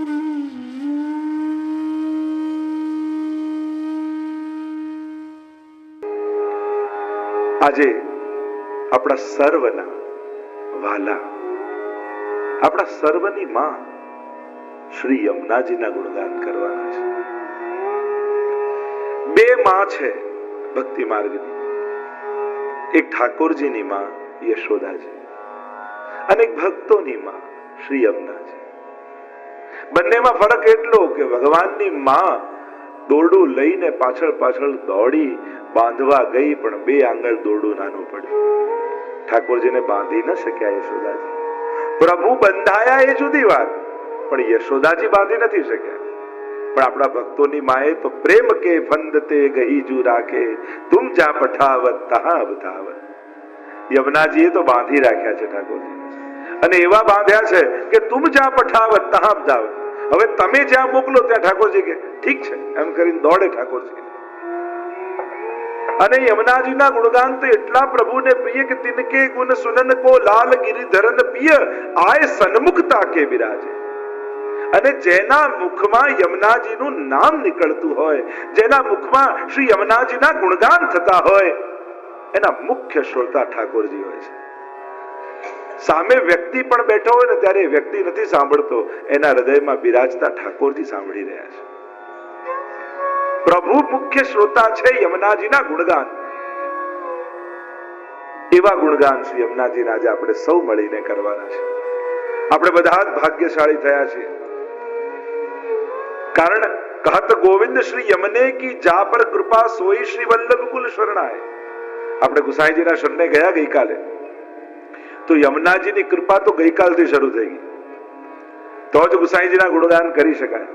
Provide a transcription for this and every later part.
આજે આપણા સર્વના વાલા આપણા સર્વની માં શ્રી યમુનાજીના ગુણગાન કરવાના છે. બે માં છે ભક્તિ માર્ગની. એક ઠાકોરજીની માં યશોદાજી અને એક ભક્તોની માં શ્રી યમુનાજી. બંનેમાં ફરક એટલો કે ભગવાનની માં દોરડું લઈને પાછળ પાછળ દોડી બાંધવા ગઈ, પણ બે આંગળ દોરડું નાનું પડ્યું. ઠાકોરજીને બાંધી ન શક્યા યશોદાજી. પ્રભુ બંધાયા એ જુદી વાત, પણ યશોદાજી બાંધી નથી શક્યા. પણ આપણા ભક્તોની માએ તો પ્રેમ કે ફંદતે ગહી જુ રાખે, તુમ જા પઠાવત, તહા બતાવત યમુનાજીએ તો બાંધી રાખ્યા છે ઠાકોરજી અને એવા બાંધ્યા છે કે તુમ જા પઠાવત, તહા અવતાવત હવે તમે જ્યાં મોકલો ત્યાં ઠાકોરજી કે, ઠીક છે. એમ કરીને દોડે ઠાકોરજી. અને યમુનાજીના ગુણગાન તો એટલા પ્રભુને પ્રિય કે તિનકે ગુણ સુનન કો લાલ ગિરિધરન પિય, આય સન્મુખતા કે બિરાજે. અને જેના મુખમાં યમુનાજીનું નામ નીકળતું હોય, જેના મુખમાં શ્રી યમુનાજીના ગુણગાન થતા હોય, એના મુખ્ય શ્રોતા ઠાકોરજી હોય છે. સામે વ્યક્તિ પણ બેઠો હોય ને ત્યારે વ્યક્તિ નથી સાંભળતો. એના હૃદયમાં બિરાજતા ઠાકોરજી સાંભળી રહ્યા છે. પ્રભુ મુખ્ય શ્રોતા છે યમુનાજીના ગુણગાન. એવા ગુણગાન શ્રી યમુનાજીના આજે આપણે સૌ મળીને કરવાના છે. આપણે બધા જ ભાગ્યશાળી થયા છીએ. કારણ કહત ગોવિંદ શ્રી યમને કી જા પર કૃપા સોઈ શ્રી વલ્લભ કુલ શરણાય. આપણે ગુસાઈજીના શરણે ગયા ગઈકાલે. તો યમુનાજીની કૃપા તો ગઈકાલથી શરૂ થઈ ગઈ. તો જ ગુસાઈજીના ગુણગાન કરી શકાય.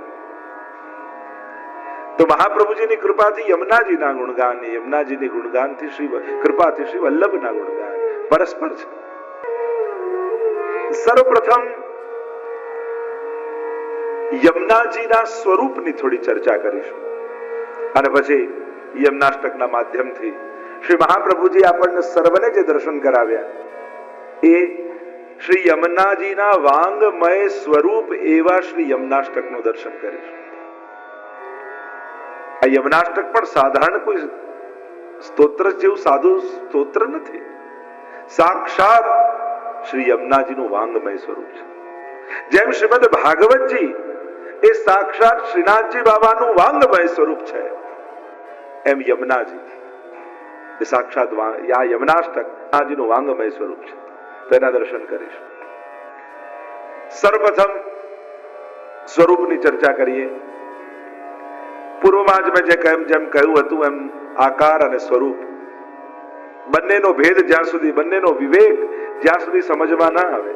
તો મહાપ્રભુજીની કૃપાથી યમુનાજીના ગુણગાન યમુનાજીની ગુણગાનથી શ્રી કૃપાથી શ્રી વલ્લભના ગુણગાન પરસ્પર છે. સર્વપ્રથમ યમુનાજીના સ્વરૂપની થોડી ચર્ચા કરીશું. અને પછી યમનાષ્ટકના માધ્યમથી શ્રી મહાપ્રભુજી આપણને સર્વને જે દર્શન કરાવ્યા એ શ્રી યમુનાજીના વાંગમય સ્વરૂપ એવા શ્રી યમનાષ્ટકનું દર્શન કરીશું આ યમનાષ્ટક પણ સાધારણ કોઈ સ્તોત્ર જેવું સાધુ સ્તોત્ર નથી. સાક્ષાત શ્રી યમુનાજીનું વાંગમય સ્વરૂપ છે. જેમ શ્રીમદ ભાગવતજી એ સાક્ષાત શ્રીનાથજી બાબાનું વાંગમય સ્વરૂપ છે, એમ યમુનાજી. એ સાક્ષાત યમનાષ્ટક નાજીનું વાંગમય સ્વરૂપ છે. તેના દર્શન કરીશું. સર્વપ્રથમ સ્વરૂપની ચર્ચા કરીએ. પૂર્વમાં જ મેં જે જેમ કહ્યું હતું, એમ આકાર અને સ્વરૂપ. બંનેનો ભેદ જ્યાં સુધી, બંનેનો વિવેક જ્યાં સુધી સમજવા ના આવે,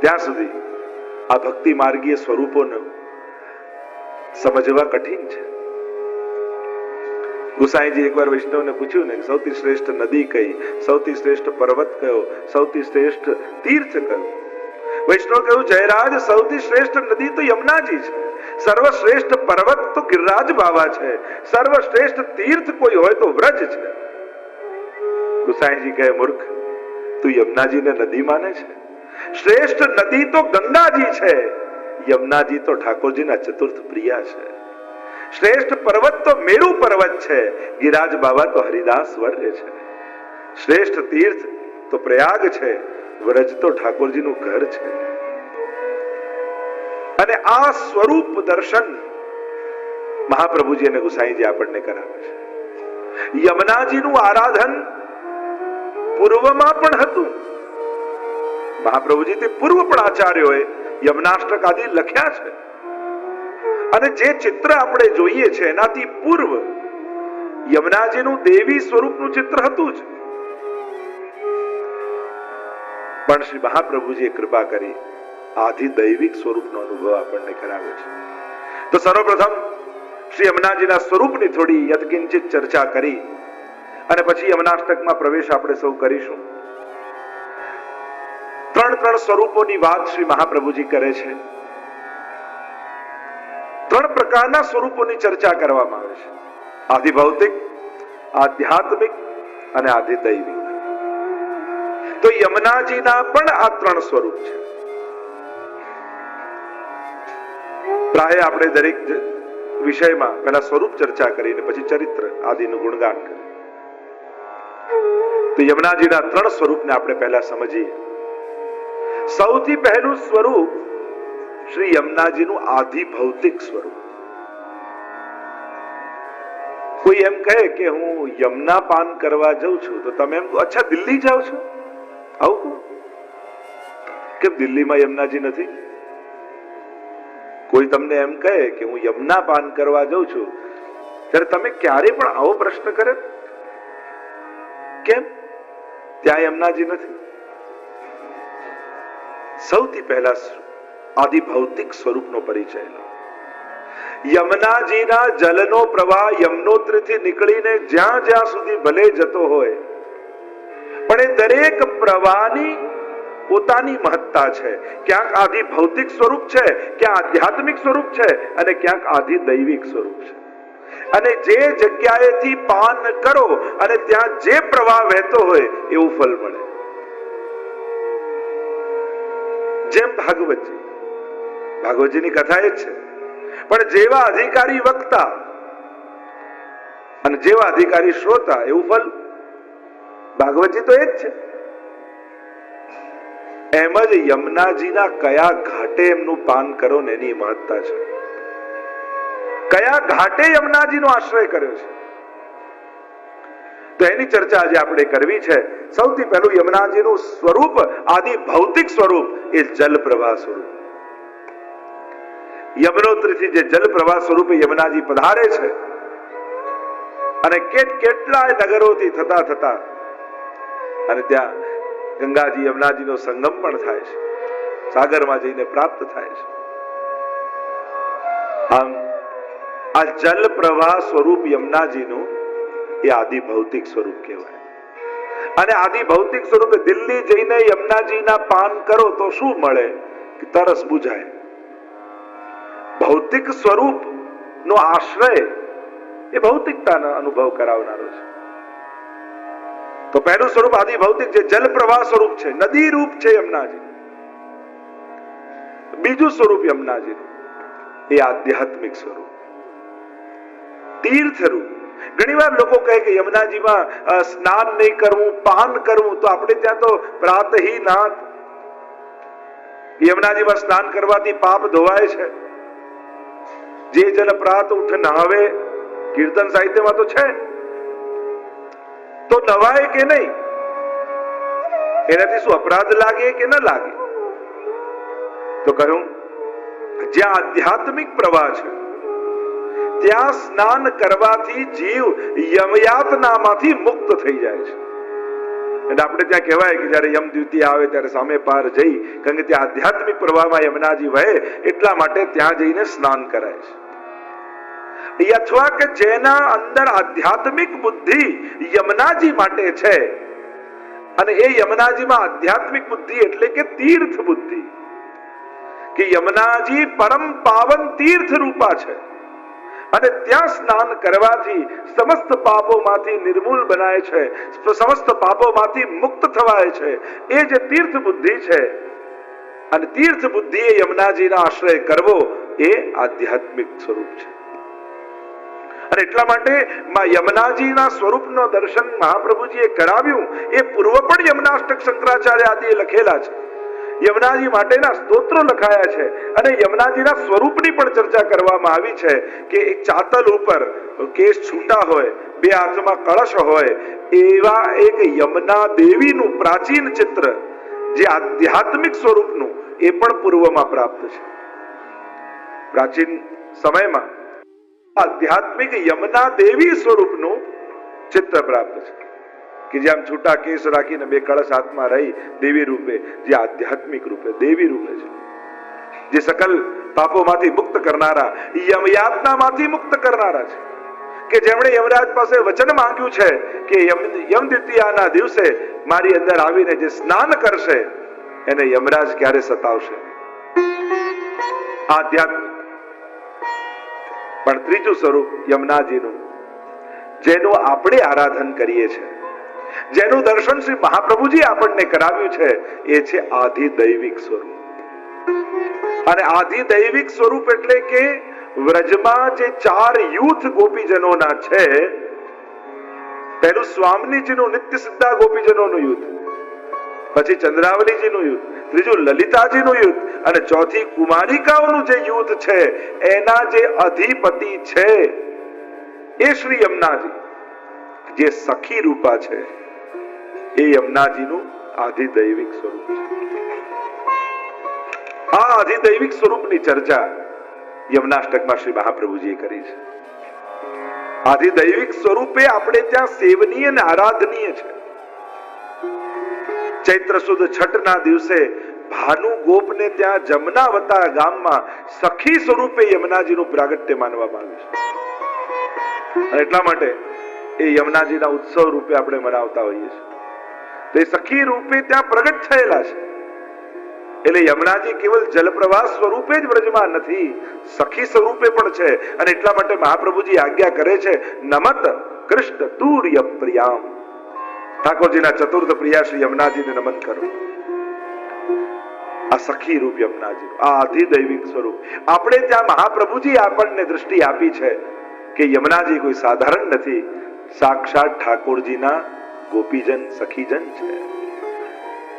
ત્યાં સુધી આ ભક્તિ માર્ગીય સ્વરૂપોને સમજવા કઠિન છે. ગુસાઈજી એકવાર વૈષ્ણવને પૂછ્યું ને સૌથી શ્રેષ્ઠ નદી કઈ? સૌથી શ્રેષ્ઠ પર્વત કયો? સૌથી શ્રેષ્ઠ તીર્થ કયો? વૈષ્ણવ કહ્યું, જયરાજ, સૌથી શ્રેષ્ઠ નદી તો યમુનાજી છે. સર્વશ્રેષ્ઠ પર્વત તો ગિરરાજ બાબા છે. સર્વશ્રેષ્ઠ તીર્થ કોઈ હોય તો વ્રજ છે. ગુસાઈજી કહે, મૂર્ખ, તું યમુનાજીને નદી માને છે? શ્રેષ્ઠ નદી તો ગંગાજી છે. યમુનાજી તો ઠાકોરજીના ચતુર્થ પ્રિયા છે. શ્રેષ્ઠ પર્વત તો મેરુ પર્વત છે. ગિરાજ બાબા તો હરિદાસ વર્ય છે. શ્રેષ્ઠ તીર્થ તો પ્રયાગ છે. વ્રજ તો ઠાકોરજીનું ઘર છે. અને આ સ્વરૂપ દર્શન મહાપ્રભુજી અને ગુસાઈજી આપણને કરાવે છે. યમુનાજીનું આરાધન પૂર્વમાં પણ હતું. મહાપ્રભુજી તે પૂર્વ પણ આચાર્યોએ યમનાષ્ટક આદિ લખ્યા છે. અને જે ચિત્ર આપણે જોઈએ છે, એનાથી પૂર્વ યમુનાજીનું દેવી સ્વરૂપનું ચિત્ર હતું જ. પણ શ્રી મહાપ્રભુજીએ કૃપા કરી, આધી દૈવિક સ્વરૂપનો અનુભવ આપણને કરાવે છે. તો સર્વપ્રથમ શ્રી યમુનાજીના સ્વરૂપની થોડી યદકિંચિત ચર્ચા કરી અને પછી યમનાષ્ટકમાં પ્રવેશ આપણે સૌ કરીશું. ત્રણ ત્રણ સ્વરૂપોની વાત શ્રી મહાપ્રભુજી કરે છે. પ્રકારના સ્વરૂપોની ચર્ચા કરવામાં આવે છે. આધિ ભૌતિક, આધ્યાત્મિક અને આધિ દૈવિક. તો યમુનાજીના પણ આ ત્રણ સ્વરૂપ છે. પ્રાય આપણે દરેક વિષયમાં પહેલા સ્વરૂપ ચર્ચા કરીને પછી ચરિત્ર, આદિનું ગુણગાન કરીએ. તો યમુનાજીના ત્રણ સ્વરૂપને આપણે પહેલા સમજીએ. સૌથી પહેલું સ્વરૂપ શ્રી યમુનાજીનું આધિ ભૌતિક સ્વરૂપ. કોઈ એમ કહે કે હું યમના પાન કરવા જઉં છું, તો તમે એમ અચ્છા, દિલ્હી જાઓ છો? આવું કેમ દિલ્હીમાં યમુનાજી નથી? કોઈ તમને એમ કહે કે હું યમના પાન કરવા જઉં છું, ત્યારે તમે ક્યારે પણ આવો પ્રશ્ન કરે? કેમ? ત્યાં યમુનાજી નથી. સૌથી પહેલા આદિ ભૌતિક સ્વરૂપનો પરિચય લો. યમુનાજીના જલનો પ્રવાહ યમનોત્રીથી નીકળીને જ્યાં જ્યાં સુધી ભલે જતો હોય. પણ એ દરેક પ્રવાહની પોતાની મહત્તા છે. ક્યાંક આધી ભૌતિક સ્વરૂપ છે ક્યાં આધ્યાત્મિક સ્વરૂપ છે અને ક્યાંક આધી દૈવિક સ્વરૂપ છે. અને જે જગ્યાએથી પાન કરો અને ત્યાં જે પ્રવાહ વહેતો હોય એવું ફળ મળે. જેમ ભાગવતજી. ભાગવતજીની કથા એ જ છે. પણ જેવા અધિકારી વક્તા અને જેવા અધિકારી શ્રોતા, એવું ફલ? ભાગવતજી તો એ જ છે. એમ જ યમુનાજીના કયા ઘાટે એમનું પાન કરો ને એની મહત્તા છે. કયા ઘાટે યમુનાજીનો આશ્રય કર્યો છે? તો એની ચર્ચા આજે આપણે કરવી છે. સૌથી પહેલું યમુનાજીનું સ્વરૂપ, આદિ ભૌતિક સ્વરૂપ, એ જલ પ્રવાહ સ્વરૂપ. યમનોત્રીથી જે જલ પ્રવાહ સ્વરૂપે યમુનાજી પધારે છે, અને કેટ કેટલાય નગરોથી થતા થતા અને ત્યાં ગંગાજી યમુનાજીનો સંગમ પણ થાય છે, સાગરમાં જઈને પ્રાપ્ત થાય છે. આમ, આ જલ પ્રવાહ સ્વરૂપ યમુનાજીનું એ આદિ ભૌતિક સ્વરૂપ કહેવાય. અને આદિ ભૌતિક સ્વરૂપે દિલ્હી જઈને યમુનાજીના પાન કરો તો શું મળે? તરસ બુઝાય. ભૌતિક સ્વરૂપ નો આશ્રય એ ભૌતિકતાનો અનુભવ કરાવનારો છે. તો પહેલું સ્વરૂપ આદિ ભૌતિક છે, જલ પ્રવાહ સ્વરૂપ છે, નદી રૂપ છે યમુનાજી. બીજું સ્વરૂપ યમુનાજી એ આધ્યાત્મિક સ્વરૂપ. તીર્થ રૂપ. ઘણીવાર લોકો કહે કે યમુનાજીમાં સ્નાન નહીં કરવું, પાન કરવું, તો આપણે ત્યાં તો પ્રાતહી નાથ યમુનાજીમાં સ્નાન કરવાથી પાપ ધોવાય છે. જે જન પ્રાત ઉઠ નહાવે, કીર્તન સાહિત્યમાં તો છે. તો નવાય કે નહીં? એનાથી શું અપરાધ લાગે કે ન લાગે? તો કહ્યું, જ્યાં આધ્યાત્મિક પ્રવાહ છે, ત્યાં સ્નાન કરવાથી જીવ યમયાતનામાંથી મુક્ત થઈ જાય છે. એટલે આપણે ત્યાં કહેવાય કે જ્યારે યમ દ્વિતીય આવે ત્યારે સામે પાર જઈ, કારણ કે ત્યાં આધ્યાત્મિક પ્રવાહમાં યમનાજી વહે, એટલા માટે ત્યાં જઈને સ્નાન કરાય છે. અથવા કે જેના અંદર આધ્યાત્મિક બુદ્ધિ યમનાજી માટે છે. અને એ યમનાજીમાં આધ્યાત્મિક બુદ્ધિ એટલે કે તીર્થ બુદ્ધિ. કે યમનાજી પરમ પાવન તીર્થ રૂપા છે. અને ત્યાં સ્નાન કરવાથી સમસ્ત પાપોમાંથી નિર્મૂલ બનાય છે. સમસ્ત પાપોમાંથી મુક્ત થવાય છે. એ જે તીર્થ બુદ્ધિ છે. અને તીર્થ બુદ્ધિ એ યમનાજીના આશ્રય કરવો એ આધ્યાત્મિક સ્વરૂપ છે. અને એટલા માટે માં સ્વરૂપનો દર્શન મહાપ્રભુજીએ કરાવ્યું. એ પૂર્વ પણ યમુનાષ્ટક શંકરાચાર્ય આદિએ લખેલા છે. યમુનાજી માટેના સ્તોત્રો લખાયા છે અને યમુનાજીના સ્વરૂપની પણ ચર્ચા કરવામાં આવી છે કે એક ચાતલ ઉપર કેસ છૂટા હોય, બે હાથમાં કળશ હોય, એવા એક યમુના દેવીનું પ્રાચીન ચિત્ર જે આધ્યાત્મિક સ્વરૂપનું એ પણ પૂર્વમાં પ્રાપ્ત છે. પ્રાચીન સમયમાં આધ્યાત્મિક યમના દેવી સ્વરૂપનું ચિત્ર પ્રાપ્ત છે. કે જેમ છૂટા કેસ રાખીને બે કળશ હાથમાં રહી દેવી રૂપે, જે આધ્યાત્મિક રૂપે દેવી રૂપે છે. જે સકલ પાપોમાંથી મુક્ત કરનારા યમયાતનામાંથી મુક્ત કરનારા છે. કે જેમણે યમરાજ પાસે વચન માંગ્યું છે કે યમ દ્વિતીયાના દિવસે મારી અંદર આવીને જે સ્નાન કરશે, એને યમરાજ ક્યારે સતાવશે? આધ્યાત્મિક પણ ત્રીજું સ્વરૂપ યમુનાજીનું, જેનું આપણે આરાધન કરીએ છીએ. જેનું દર્શન શ્રી મહાપ્રભુજી આપણને કરાવ્યું છે, એ છે આધિ દૈવિક સ્વરૂપ. અને આધિ દૈવિક સ્વરૂપ એટલે કે વ્રજમાં જે ચાર યુથ ગોપીજનોના છે પહેલું સ્વામીજીનું નિત્ય સિદ્ધા ગોપીજનોનું યુદ્ધ પછી ચંદ્રાવલીજીનું યુદ્ધ ત્રીજું લલિતાજીનું યુદ્ધ અને ચોથી કુમારિકાઓનું જે યુદ્ધ છે, એના જે અધિપતિ છે, એ શ્રી યમુનાજી. જે સખી રૂપા છે, એ યમુનાજીનું આધિદૈવિક સ્વરૂપ છે. આ આધિદૈવિક સ્વરૂપની ચર્ચા યમનાષ્ટકમાં શ્રી મહાપ્રભુજીએ કરી છે. આધિદૈવિક સ્વરૂપે આપણે ત્યાં સેવનીય અને આરાધનીય છે. ચૈત્ર સુદ છઠ ના દિવસે ભાનુ ગોપને ત્યાં જમનાવતા ગામમાં સખી સ્વરૂપે યમુનાજીનું પ્રાગટ્ય માનવામાં આવ્યું છે. એટલા માટે એ યમુનાજીના ઉત્સવ રૂપે આપણે મનાવતા હોઈએ છીએ. તે સખી રૂપે ત્યાં પ્રગટ થયેલા છે. એટલે યમુનાજી કેવલ જલપ્રવાહ સ્વરૂપે જ વ્રજમાં નથી, સખી સ્વરૂપે પણ છે. અને એટલા માટે મહાપ્રભુજી આજ્ઞા કરે છે, નમત કૃષ્ણ તુર્ય પ્રિયામ. ઠાકોરજીના ચતુર્થ પ્રિયા શ્રી યમુનાજીને નમન કરો. આ સખી રૂપ યમુનાજી. આ અધિદૈવિક સ્વરૂપ. આપણે ત્યાં મહાપ્રભુજી આપણને દ્રષ્ટિ આપી છે કે યમુનાજી કોઈ સાધારણ નથી. સાક્ષાત ઠાકોરજીના ગોપીજન, સખીજન છે.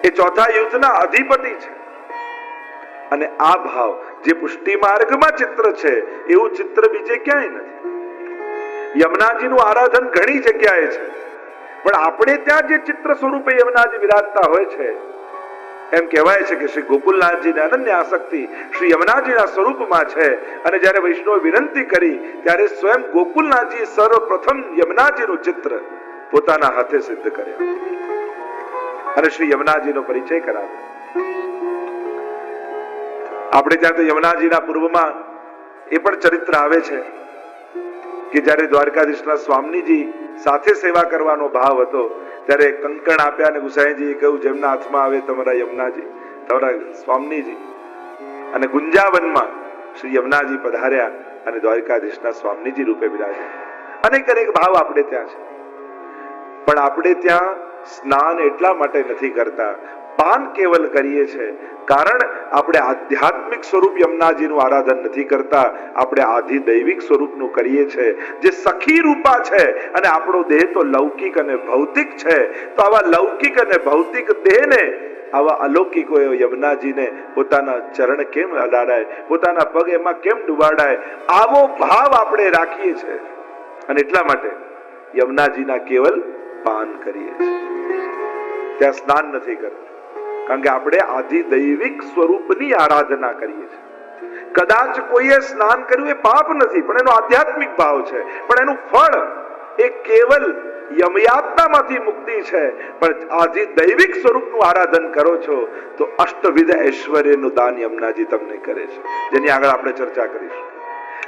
એ ચોથા યુદ્ધના અધિપતિ છે. અને આ ભાવ જે પુષ્ટિ માર્ગમાં ચિત્ર છે, એવું ચિત્ર બીજે ક્યાંય નથી. યમુનાજીનું આરાધન ઘણી જગ્યાએ છે. પણ આપણે ત્યાં જે ચિત્ર સ્વરૂપે યમુનાજી વિરાજતા હોય છે એમ કહેવાય છે કે શ્રી ગોકુલનાથજીને અનન્ય આસક્તિ શ્રી યમુનાજીના સ્વરૂપમાં છે. અને જ્યારે વૈષ્ણવ વિનંતી કરી, ત્યારે સ્વયં ગોકુલનાથજી સર્વપ્રથમ યમુનાજીનું ચિત્ર પોતાના હાથે સિદ્ધ કર્યા. અને શ્રી યમુનાજીનો પરિચય કરાવ્યો. આપણે ત્યાં તો યમુનાજીના પૂર્વમાં એ પણ ચરિત્ર આવે છે કે જ્યારે દ્વારકાધીશના સ્વામીજી સાથે સેવા કરવાનો ભાવ હતો ત્યારે કંકણ આપ્યા અને ગુસાઈજીએ કહ્યું, જેમના હાથમાં આવે તમારા યમુનાજી, તમારા સ્વામીજી. અને ગુંજાવનમાં શ્રી યમુનાજી પધાર્યા અને દ્વારકાધીશના સ્વામીજી રૂપે બિરાજ્યા. અનેક અનેક ભાવ આપણે ત્યાં છે. પણ આપણે ત્યાં સ્નાન એટલા માટે નથી કરતા પાન કેવલ કરીએ છે. કારણ આપણે આધ્યાત્મિક સ્વરૂપ યમુનાજીનું આરાધન નથી કરતા. આપણે આધિ દૈવિક સ્વરૂપનું કરીએ છે. જે સખી રૂપા છે અને આપણો દેહ તો લૌકિક અને ભૌતિક છે. તો આવા લૌકિક અને ભૌતિક દેહને, આવા અલૌકિકો યમુનાજીને પોતાના ચરણ કેમ અડાડાય પોતાના પગ એમાં કેમ ડુબાડાય? આવો ભાવ આપણે રાખીએ છે. અને એટલા માટે યમુનાજીના કેવલ પાન કરીએ છીએ. ત્યાં સ્નાન નથી કરતા. કારણ કે આપણે આધી દૈવિક સ્વરૂપની આરાધના કરીએ છીએ. કદાચ કોઈએ સ્નાન કર્યું એ પાપ નથી, પણ એનો આધ્યાત્મિક ભાવ છે. પણ એનું ફળ એ કેવલ યમયાતનામાંથી મુક્તિ છે. પણ આધિ દૈવિક સ્વરૂપનું આરાધન કરો છો, તો અષ્ટવિધ ઐશ્વર્યનું દાન યમનાજી તમને કરે છે. જેની આગળ આપણે ચર્ચા કરીશું.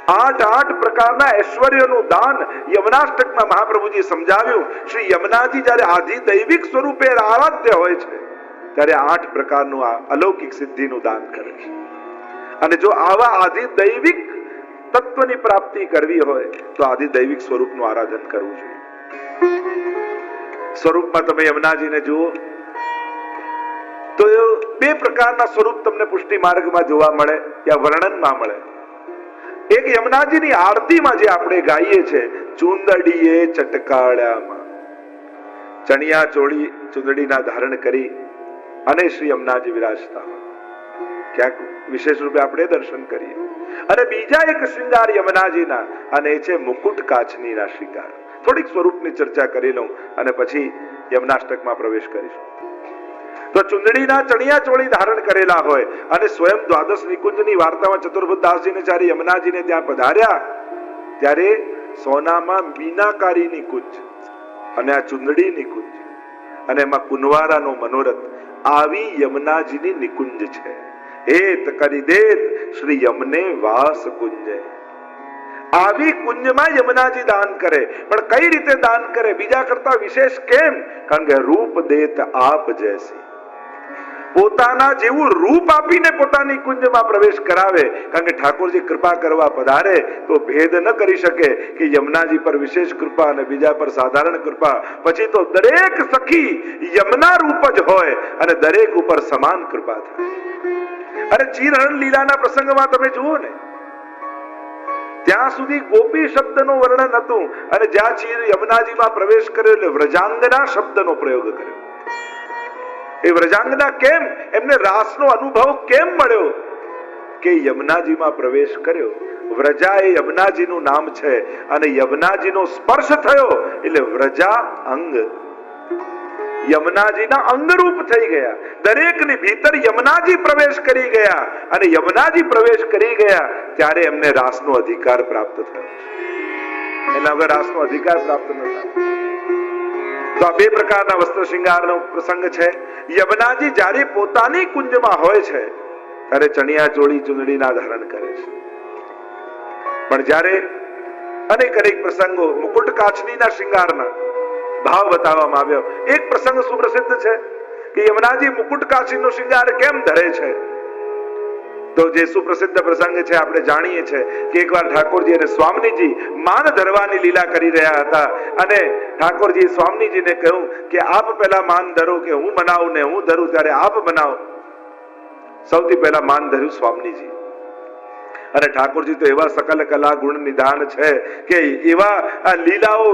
આઠ આઠ પ્રકારના ઐશ્વર્યનું દાન યમનાષ્ટકમાં મહાપ્રભુજી સમજાવ્યું. શ્રી યમનાજી જ્યારે આધિ દૈવિક સ્વરૂપે આરાધ્ય હોય છે ત્યારે આઠ પ્રકારનું આ અલૌકિક સિદ્ધિનું દાન કરે છે. અને જો આવા આદિ દૈવિક તત્વની પ્રાપ્તિ કરવી હોય, તો આદિ દૈવિક સ્વરૂપનું આરાધન કરવું જોઈએ. સ્વરૂપમાં તમે યમુનાજીને જુઓ, તો બે પ્રકારના સ્વરૂપ તમને પુષ્ટિ માર્ગમાં જોવા મળે, યા વર્ણનમાં મળે. એક યમુનાજીની આરતીમાં જે આપણે ગાઈએ છે, ચુંદડીએ ચટકાળામાં ચણિયા ચોળી ચુંદડીના ધારણ કરી અને શ્રી અમનાજી વિરાજતા ક્યાંક વિશેષ રૂપે આપણે દર્શન કરીએ. અને બીજા એક શૃંગાર યમનાજીના અને એ છે મુકુટ કાચનીના શૃંગાર. થોડીક સ્વરૂપની ચર્ચા કરી લઉં અને પછી યમનાષ્ટકમાં પ્રવેશ કરીશું. તો ચુંદડીના ચણિયા ચોળી ધારણ કરેલા હોય અને સ્વયં દ્વાદશ નિકુંજની વાર્તામાં ચતુર્ભુદાસજીને જ્યારે યમનાજીને ત્યાં પધાર્યા, ત્યારે સોનામાં મીનાકારીની કુંજ અને આ ચુંદડીની કુંજ અને એમાં કુંવારાનો મનોરથ આવી યમુનાજીની નિકુંજ છે હેત કરી દેત શ્રી યમને વાસ કુંજે આવી કુંજમાં યમુનાજી દાન કરે પણ કઈ રીતે દાન કરે બીજા કરતા વિશેષ કેમ કારણ કે રૂપ દેત આપ જૈસી પોતાના જેવું રૂપ આપીને પોતાની કુંજમાં પ્રવેશ કરાવે, કારણ કે ઠાકોરજી કૃપા કરવા પધારે, તો ભેદ ન કરી શકે કે યમુનાજી પર વિશેષ કૃપા અને બીજા પર સાધારણ કૃપા. પછી તો દરેક સખી યમુના રૂપ જ હોય અને દરેક ઉપર સમાન કૃપા થાય. અને ચીરહરણ લીલાના પ્રસંગમાં તમે જુઓ ને, ત્યાં સુધી ગોપી શબ્દનું વર્ણન હતું અને જ્યાં ચીર યમુનાજીમાં પ્રવેશ કર્યો એટલે વ્રજાંગના શબ્દનો પ્રયોગ કર્યો. એ વ્રજાંગના કેમ? એમને રાસનો અનુભવ કેમ મળ્યો? કે યમુનાજીમાં પ્રવેશ કર્યો. વ્રજા એ યમુનાજીનું નામ છે અને યમુનાજીનો સ્પર્શ થયો. એટલે વ્રજા અંગ. યમુનાજીના અંગરૂપ થઈ ગયા. દરેકની ભીતર યમુનાજી પ્રવેશ કરી ગયા. અને યમુનાજી પ્રવેશ કરી ગયા ત્યારે એમને રાસનો અધિકાર પ્રાપ્ત થયો. એના વગર રાસનો અધિકાર પ્રાપ્ત ન થયો. તો આ બે પ્રકારના વસ્ત્ર શૃંગારનો પ્રસંગ છે. યમુનાજી જ્યારે પોતાની કુંજમાં હોય છે, ત્યારે ચણિયા ચોળી ચુંદડીના ધારણ કરે છે. પણ જ્યારે અનેક અનેક પ્રસંગો મુકુટ કાચનીના શિંગારના ભાવ બતાવવામાં આવ્યો, એક પ્રસંગ સુપ્રસિદ્ધ છે કે યમુનાજી મુકુટ કાચીનો શિંગાર કેમ ધરે છે? તો જે સુપ્રસિદ્ધ પ્રસંગ છે, આપણે જાણીએ છીએ કે એકવાર ઠાકોરજી અને સ્વામીજી માન ધરવાની લીલા કરી રહ્યા હતા. અને ઠાકોરજી સ્વામીજીને કહ્યું કે, આપ પહેલા માન ધરો કે હું બનાવું ને હું ધરું ત્યારે આપ બનાવો સૌથી પહેલા માન ધર્યું સ્વામીજી. અને ઠાકોરજી તો એવા સકલ કલા ગુણ નિદાન છે કે એવા લીલાઓ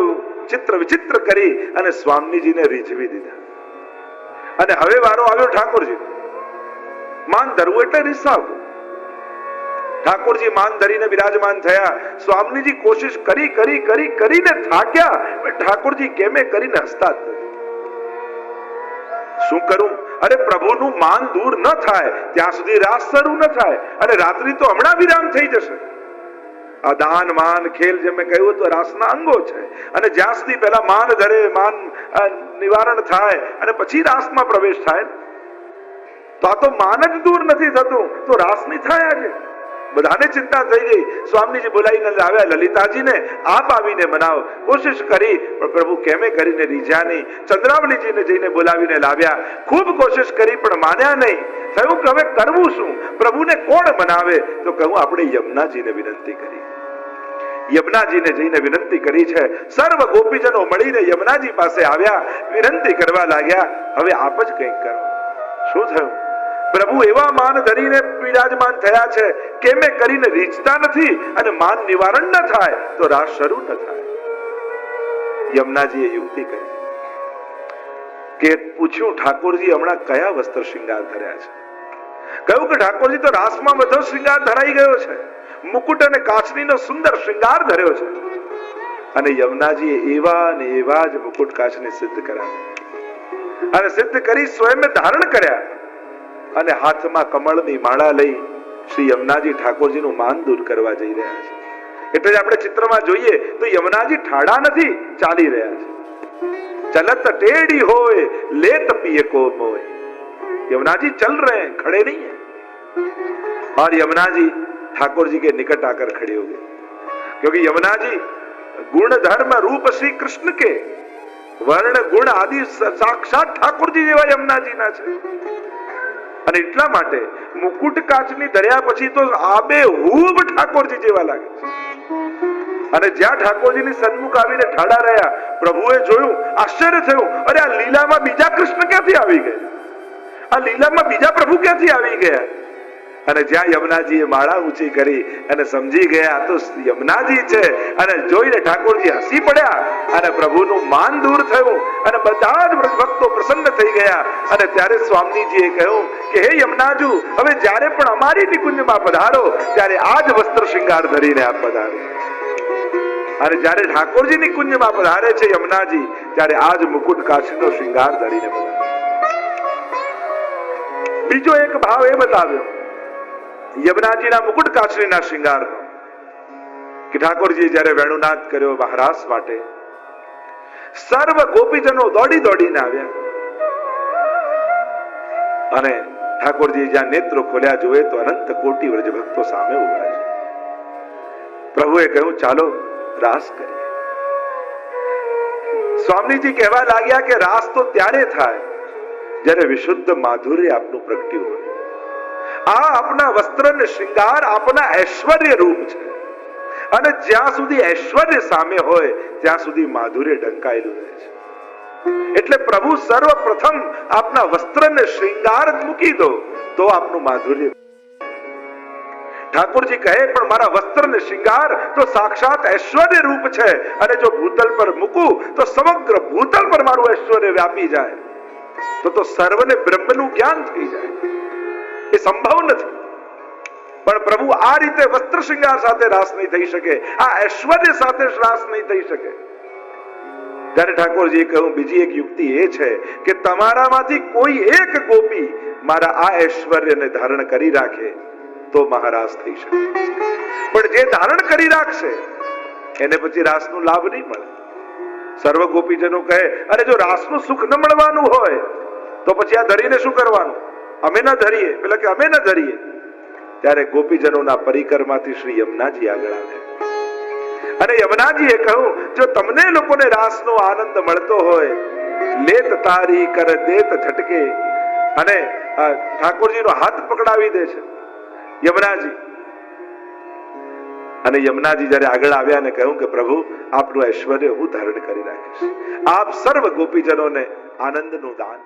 ચિત્ર વિચિત્ર કરી અને સ્વામીજીને રીઝવી દીધા. અને હવે વારો આવ્યો ઠાકોરજી. માન ધરવું એટલે રીસાવવું. ઠાકોરજી માન ધરીને બિરાજમાન થયા. સ્વામીજી કોશિશ કરી કરી કરી, કરીને થાક્યા. પણ ઠાકોરજી કેમે કરીને હસતા શું કરું? અરે પ્રભુનું માન દૂર ન થાય. ત્યાં સુધી રાસ શરૂ ન થાય. અને રાત્રિ તો હમણાં વિરામ થઈ જશે. આ દાન, માન, ખેલ જે મેં કહ્યું તો રાસના અંગો છે. અને જ્યાં સુધી પહેલા માન ધરે, માન નિવારણ થાય, અને પછી રાસમાં પ્રવેશ થાય, તો આ તો માન જ દૂર નથી થતું. તો રાસ નહીં થાય આજે. બધાને ચિંતા થઈ ગઈ. સ્વામીજી બોલાવીને લાવ્યા, લલિતાજીને, આપ આવીને મનાવો. કોશિશ કરી, પણ પ્રભુ કેમે કરીને રીઝ્યા નહીં. ચંદ્રાવલીજીને જઈને બોલાવીને લાવ્યા. ખૂબ કોશિશ કરી, પણ માન્યા નહીં. થયું કે હવે કરવું શું? પ્રભુને કોણ મનાવે? તો કહું આપણે યમુનાજીને વિનંતી કરી. યમુનાજીને જઈને વિનંતી કરી છે. સર્વ ગોપીજનો મળીને યમુનાજી પાસે આવ્યા, વિનંતી કરવા લાગ્યા, હવે આપ જ કંઈક કરો. શું થયું? પ્રભુ એવા માન ધરીને બિરાજમાન થયા છે. કેમે કરીને રીચતા નથી અને માન નિવારણ ન થાય, તો રાસ શરૂ ન થાય. યમુનાજીએ યુક્તિ કરી કે પૂછ્યું, ઠાકોરજી, હમણાં કયા વસ્ત્ર શૃંગાર ધર્યા છે? કહ્યું કે, ઠાકોરજી, તો રાસમાં બધો શૃંગાર ધરાઈ ગયો છે. મુકુટ અને કાચનીનો સુંદર શૃંગાર ધર્યો છે. અને યમુનાજીએ એવા ને એવા જ મુકુટ કાચને સિદ્ધ કરાવ્યા. અને સિદ્ધ કરી સ્વયં ધારણ કર્યા. અને હાથમાં કમળની માળા લઈ શ્રી યમુનાજી ઠાકોરજીનું માન દૂર કરવા જઈ રહ્યા છે. એટલે આપણે ચિત્રમાં જોઈએ તો યમુનાજી ઠાડા નથી, ચાલી રહ્યા છે. ચલત ટેડી હોય, લેત પિયે કો મોય यमुनाजी चल रहे हैं खड़े नहीं है और यमुना जी ठाकुर जी के निकट आकर खड़े हो गए क्योंकि यमुना जी गुण धर्म रूप श्री कृष्ण के वर्ण गुण आदि साक्षात ठाकुर जी અને એટલા માટે મુકુટ કાચની ધર્યા પછી તો આબે હૂબ ઠાકોરજી જેવા લાગે અને જ્યાં ઠાકોરજીની સન્મુખ આવીને ઠાડા રહ્યા, પ્રભુએ જોયું, આશ્ચર્ય થયું, અરે આ લીલામાં બીજા કૃષ્ણ ક્યાંથી આવી ગયા? આ લીલામાં બીજા પ્રભુ ક્યાંથી આવી ગયા? અને જ્યાં યમુનાજીએ માળા ઊંચી કરી અને સમજી ગયા તો યમુનાજી છે અને જોઈને ઠાકોરજી હસી પડ્યા અને પ્રભુનું માન દૂર થયું અને બધા જ ભક્તો પ્રસન્ન થઈ ગયા. અને ત્યારે સ્વામીજીએ કહ્યું કે, હે યમુનાજુ, હવે જ્યારે પણ અમારી નિકુંજમાં પધારો, ત્યારે આ જ વસ્ત્ર શૃંગાર ધરીને આપ પધારો. અને જ્યારે ઠાકોરજીની કુંજમાં પધારે છે યમુનાજી, ત્યારે આજ મુકુટ કાશીનો શૃંગાર ધરીને પધારે. બીજો એક ભાવ એ બતાવ્યો યમુનાજીના મુકુટ કાશીના શિંગારનો. કે ઠાકોરજી જ્યારે વેણુનાદ કર્યો મહારાસ માટે, સર્વ ગોપીજનો દોડી દોડીને આવ્યા. અને ઠાકોરજી જ્યાં નેત્રો ખોલ્યા જોવે તો અનંત કોટી વ્રજ ભક્તો સામે ઊભા છે. પ્રભુએ કહ્યું, ચાલો, રાસ કરીએ. સ્વામીજી કહેવા લાગ્યા કે રાસ તો ત્યારે થાય, જ્યારે વિશુદ્ધ માધુર્ય આપનું પ્રગટ્યું હોય. આ આપના વસ્ત્ર ને શૃંગાર આપના ઐશ્વર્ય રૂપ છે. અને જ્યાં સુધી ઐશ્વર્ય સામે હોય, ત્યાં સુધી માધુર્ય ઢંકાયેલું રહે છે. એટલે પ્રભુ સર્વપ્રથમ આપના વસ્ત્ર ને શૃંગાર મૂકી દો, તો આપનું માધુર્ય ઠાકોરજી કહે, પણ મારા વસ્ત્ર ને શિંગાર તો સાક્ષાત ઐશ્વર્ય રૂપ છે. અને જો ભૂતલ પર મૂકું, તો સમગ્ર ભૂતલ પર મારું ઐશ્વર્ય વ્યાપી જાય. તો તો સર્વને બ્રહ્મનું જ્ઞાન થઈ જાય. સંભવ નથી. પણ પ્રભુ આ રીતે વસ્ત્ર શૃંગાર સાથે રાસ નહીં થઈ શકે. આ ઐશ્વર્ય સાથે રાસ નહીં થઈ શકે. ત્યારે ઠાકોરજી કહ્યું, બીજી એક યુક્તિ એ છે કે તમારામાંથી કોઈ એક ગોપી મારા આ ઐશ્વર્યને ધારણ કરી રાખે તો મહારાસ થઈ શકે. પણ જે ધારણ કરી રાખશે, એને પછી રાસનો લાભ નહીં મળે. સર્વ ગોપીજનો કહે, અરે, જો રાસનું સુખ ન મળવાનું હોય, તો પછી આ ધરીને શું કરવાનું? અમે ન ધરીએ. પેલા કે અમે ન ધરીએ. ત્યારે ગોપીજનોના પરિકરમાંથી શ્રી યમુનાજી આગળ આવ્યા અને યમુનાજીએ કહ્યું, જો તમને લોકોને રાસનો આનંદ મળતો હોય, લેત તારી કર દેત ઝટકે. અને ઠાકોરજીનો હાથ પકડાવી દે છે. યમુનાજી. અને યમુનાજી જ્યારે આગળ આવ્યા અને કહ્યું કે, પ્રભુ, આપનું ઐશ્વર્ય હું ધારણ કરી રાખીશ આપ સર્વ ગોપીજનોને આનંદનું દાન